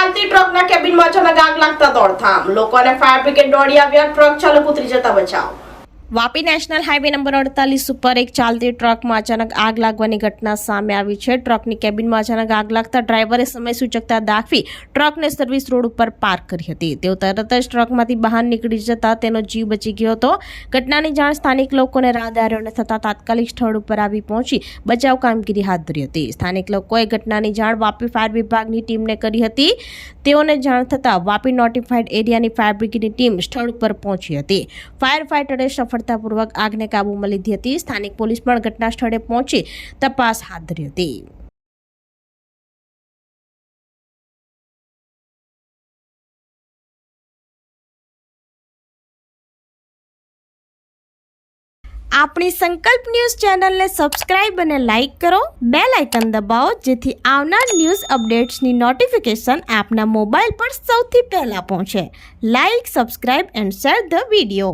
ચાલતી ટ્રકના કેબિનમાં અચાનક આગ લાગતા દોડધામ લોકોને ફાયર બ્રિગેડ દોડી આવ્યા ટ્રક ચાલક ઉતરી જતા બચાવ. વાપી નેશનલ હાઈવે નંબર અડતાલીસ ઉપર એક ચાલતી ટ્રકમાં અચાનક આગ લાગવાની ઘટના સામે આવી છે. ટ્રકની કેબિનમાં અચાનક આગ લાગતા ડ્રાઈવરે સમય સૂચકતા દાખવી ટ્રકને સર્વિસ રોડ ઉપર પાર્ક કરી હતી. તેઓ તરત જ ટ્રકમાંથી બહાર નીકળી જતા તેનો જીવ બચી ગયો હતો. ઘટનાની જાણ સ્થાનિક લોકોને રાહદારીઓને થતાં તાત્કાલિક સ્થળ ઉપર આવી પહોંચી બચાવ કામગીરી હાથ ધરી હતી. સ્થાનિક લોકોએ ઘટનાની જાણ વાપી ફાયર વિભાગની ટીમને કરી હતી. તેઓને જાણ થતાં વાપી નોટિફાઈડ એરિયાની ફાયર બ્રિગેડની ટીમ સ્થળ ઉપર પહોંચી હતી. ફાયર ફાઇટરે સફળતાપૂર્વક આગને કાબૂમાં લીધી હતી સ્થાનિક પોલીસ પણ ઘટના સ્થળે પહોંચી તપાસ હાથ ધરી હતી. આપણી સંકલ્પ ન્યૂઝ ચેનલને સબસ્ક્રાઇબ અને લાઇક કરો. બે લાઇકન દબાવો, જેથી આવનાર ન્યૂઝ અપડેટ્સની નોટિફિકેશન આપના મોબાઈલ પર સૌથી પહેલા પહોંચે. Like, subscribe and share the video.